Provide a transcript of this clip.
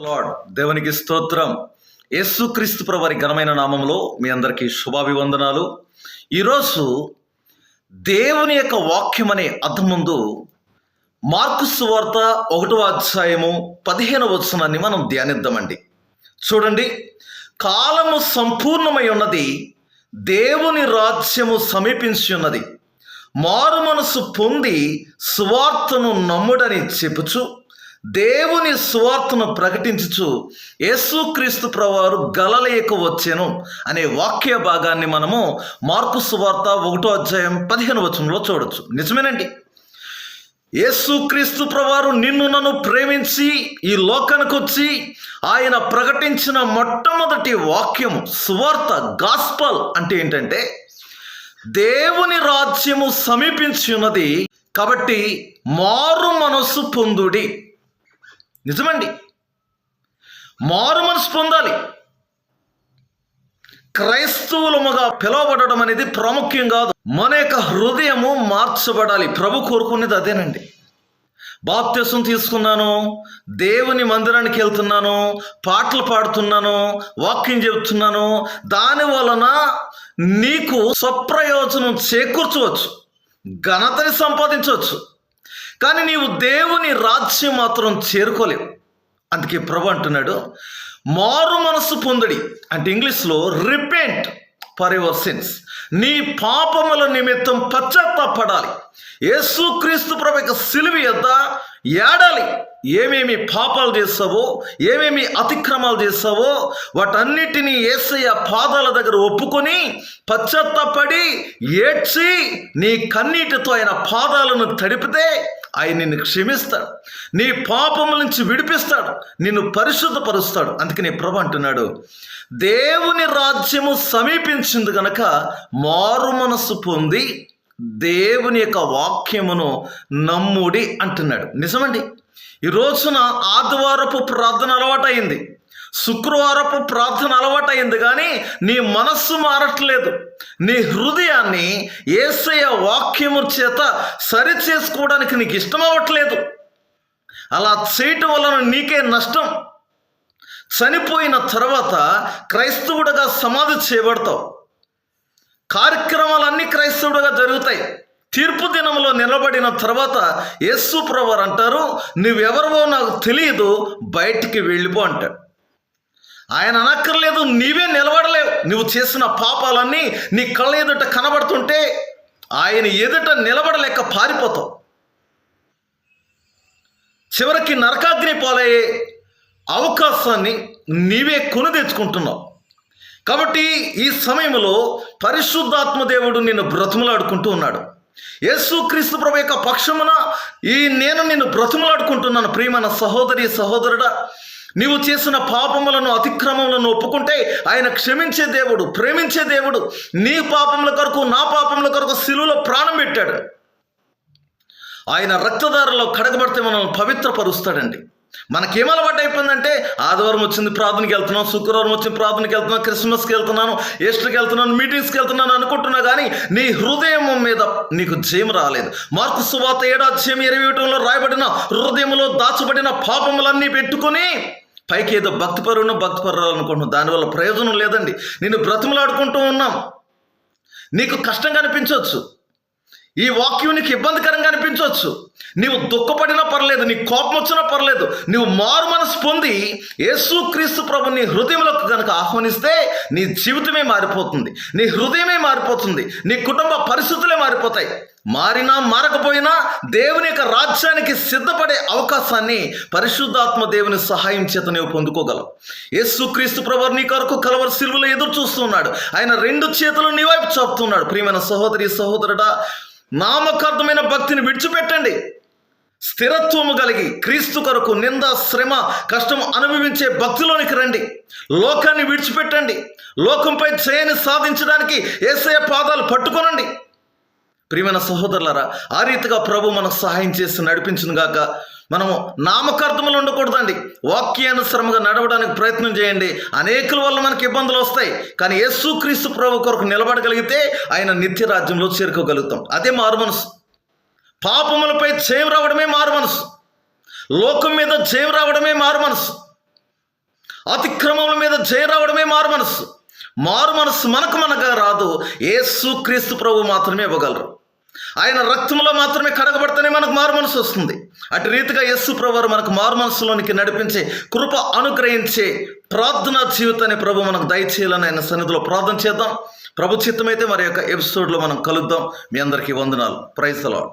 Lord దేవునికి స్తోత్రం. యేసుక్రీస్తు ప్రవారి ఘనమైన నామంలో మీ అందరికీ శుభాభివందనాలు. ఈరోజు దేవుని యొక్క వాక్యం అనే అర్థం ముందు మార్కు సువార్త ఒకటవ అధ్యాయము పదిహేను వచనాన్ని మనం ధ్యానిద్దామండి. చూడండి. కాలము సంపూర్ణమై ఉన్నది దేవుని రాజ్యము సమీపించి ఉన్నది. మారు మనసు పొంది సువార్తను నమ్ముడని చెప్పుచు దేవుని సువార్తను ప్రకటించుచు యేసుక్రీస్తు ప్రవారు గలలేయకు వచ్చాను అనే వాక్య భాగాన్ని మనము మార్కు సువార్త ఒకటో అధ్యాయం పదిహేను వచనంలో చూడొచ్చు. నిజమేనండి. యేసుక్రీస్తు ప్రవారు నిన్ను నన్ను ప్రేమించి ఈ లోకానికి వచ్చి ఆయన ప్రకటించిన మొట్టమొదటి వాక్యం సువార్త గాస్పల్ అంటే ఏంటంటే దేవుని రాజ్యము సమీపించి ఉన్నది కాబట్టి మారు మనస్సు పొందుడి. నిజమండి. మారు మనసు పొందాలి. క్రైస్తవులముగా పిలువబడడం అనేది ప్రాముఖ్యం కాదు. మన యొక్క హృదయము మార్చబడాలి. ప్రభు కోరుకునేది అదేనండి. బాప్త్యసం తీసుకున్నాను దేవుని మందిరానికి వెళ్తున్నాను పాటలు పాడుతున్నాను వాక్యం చెబుతున్నాను. దాని వలన నీకు స్వప్రయోజనం చేకూర్చవచ్చు ఘనతని సంపాదించవచ్చు. కానీ నీవు దేవుని రాజ్యం మాత్రం చేరుకోలేవు. అందుకే ప్రభు అంటున్నాడు మారు మనసు పొందడి. అంటే ఇంగ్లీష్లో రిపెంట్ ఫర్ యువర్ సిన్స్ నీ పాపముల నిమిత్తం పశ్చాత్తాపడాలి. యేసుక్రీస్తు ప్రభు యొక్క సిలువి యొద్ద ఏడాలి. ఏమేమి పాపాలు చేస్తావో ఏమేమి అతిక్రమాలు చేస్తావో వాటన్నిటినీ ఏసయ్య పాదాల దగ్గర ఒప్పుకొని పశ్చాత్తాపడి ఏడ్చి నీ కన్నీటితో ఆయన పాదాలను తడిపితే ఆయన నిన్ను క్షమిస్తాడు. నీ పాపముల నుంచి విడిపిస్తాడు. నిన్ను పరిశుద్ధపరుస్తాడు. అందుకని ప్రభు అంటున్నాడు దేవుని రాజ్యము సమీపించింది గనక మారు మనసు పొంది దేవుని యొక్క వాక్యమును నమ్ముడి అంటున్నాడు. నిజమండి. ఈ రోజున ఆదివారపు ప్రార్థన అలవాటైంది శుక్రవారపు ప్రార్థన అలవాటైంది కానీ నీ మనస్సు మారట్లేదు. నీ హృదయాన్ని ఏసయ వాక్యము చేత సరి చేసుకోవడానికి నీకు ఇష్టం అవ్వట్లేదు అలా చేయటం వలన నీకే నష్టం. చనిపోయిన తర్వాత క్రైస్తవుడుగా సమాధి చేయబడతావు. కార్యక్రమాలన్నీ క్రైస్తవుడుగా జరుగుతాయి. తీర్పు దినంలో నిలబడిన తర్వాత యేసు ప్రవర్ అంటారు నువ్వెవరివో నాకు తెలియదు బయటికి వెళ్ళిపో అంటాడు. ఆయన అనక్కర్లేదు నీవే నిలబడలేవు. నువ్వు చేసిన పాపాలన్నీ నీ కళ్ళ ఎదుట కనబడుతుంటే ఆయన ఎదుట నిలబడలేక పారిపోతావు. చివరికి నరకాగ్ని పాలయ్యే అవకాశాన్ని నీవే కొని తెచ్చుకుంటున్నావు. కాబట్టి ఈ సమయంలో పరిశుద్ధాత్మ దేవుడు నిన్ను బ్రతుములాడుకుంటూ ఉన్నాడు. యేసు క్రీస్తు ప్రభు యొక్క పక్షమున ఈ నేను నిన్ను బ్రతుములాడుకుంటున్నాను ప్రియమైన సహోదరి సహోదరుడా. నీవు చేసిన పాపములను అతిక్రమములను ఒప్పుకుంటే ఆయన క్షమించే దేవుడు ప్రేమించే దేవుడు. నీ పాపముల కొరకు నా పాపముల కొరకు సిలువలో ప్రాణం పెట్టాడు. ఆయన రక్తదారులో కడగబడితే మనల్ని పవిత్రపరుస్తాడండి. మనకేం అలవాటు అయిపోయిందంటే ఆదివారం వచ్చింది ప్రార్థనకి వెళ్తున్నాం శుక్రవారం వచ్చింది ప్రార్థనకి వెళ్తున్నాను క్రిస్మస్కి వెళ్తున్నాను ఈస్టర్కి వెళ్తున్నాను మీటింగ్స్కి వెళ్తున్నాను అనుకుంటున్నా కానీ నీ హృదయం మీద నీకు జయం రాలేదు. మార్కు సువాత ఏడాధ్యయం ఇరవై ఒకటిలో రాయబడిన హృదయంలో దాచబడిన పాపములన్నీ పెట్టుకొని పైకి ఏదో భక్తిపరును భక్తిపరులు అనుకుంటున్నాం. దానివల్ల ప్రయోజనం లేదండి. నేను బ్రతిమలాడుకుంటూ ఉన్నాం. నీకు కష్టంగా అనిపించవచ్చు. ఈ వాక్యం నీకు ఇబ్బందికరంగా అనిపించవచ్చు. నీవు దుఃఖపడినా పర్లేదు నీ కోపం వచ్చినా పర్లేదు నీవు మారు మనసు పొంది యేసుక్రీస్తు ప్రభు నీ హృదయంలోకి కనుక ఆహ్వానిస్తే నీ జీవితమే మారిపోతుంది. నీ హృదయమే మారిపోతుంది. నీ కుటుంబ పరిస్థితులే మారిపోతాయి. మారినా మారకపోయినా దేవుని యొక్క రాజ్యానికి సిద్ధపడే అవకాశాన్ని పరిశుద్ధాత్మ దేవుని సహాయం చేత నీవు పొందుకోగలవు. యేసుక్రీస్తు ప్రభు నీ కొరకు కలవరి సిలువలో ఎదురు చూస్తున్నాడు. ఆయన రెండు చేతులు నీ వైపు చూపుతున్నాడు. ప్రియమైన సహోదరి సహోదరుడా నామకార్థమైన భక్తిని విడిచిపెట్టండి. స్థిరత్వము కలిగి క్రీస్తు కొరకు నింద శ్రమ కష్టం అనుభవించే భక్తిలోనికి రండి. లోకాన్ని విడిచిపెట్టండి. లోకంపై చేయని సాధించడానికి ఏసయ పాదాలు పట్టుకొనండి. ప్రియమైన సహోదరులారా ఆ రీతిగా ప్రభు మనకు సహాయం చేసి నడిపించును గాక మనము నామకార్థములు ఉండకూడదండి. వాక్యానుసరముగా నడవడానికి ప్రయత్నం చేయండి. అనేకుల వల్ల మనకి ఇబ్బందులు వస్తాయి. కానీ యేసుక్రీస్తు ప్రభు కొరకు నిలబడగలిగితే ఆయన నిత్య రాజ్యంలో చేరుకోగలుగుతాం. అదే మారు మనసు. పాపములపై జయం రావడమే మారు మనసు. లోకం మీద జయం రావడమే మారు మనసు. అతిక్రమముల మీద జయం రావడమే మారు మనసు. మారు మనసు మనకు మనగా రాదు. యేసు క్రీస్తు ప్రభు మాత్రమే ఇవ్వగలరు. ఆయన రక్తంలో మాత్రమే కడగబడితేనే మనకు మారు మనసు వస్తుంది. అటు రీతిగా యస్సు ప్రభువారు మనకు మారు మనసులోనికి నడిపించే కృప అనుగ్రహించే ప్రార్థనా జీవితాన్ని ప్రభు మనకు దయచేయాలని ఆయన సన్నిధిలో ప్రార్థన చేద్దాం. ప్రభు చిత్తమైతే మరి యొక్క ఎపిసోడ్లో మనం కలుద్దాం. మీ అందరికీ వందనాలు. ప్రైజ్ అలాడ్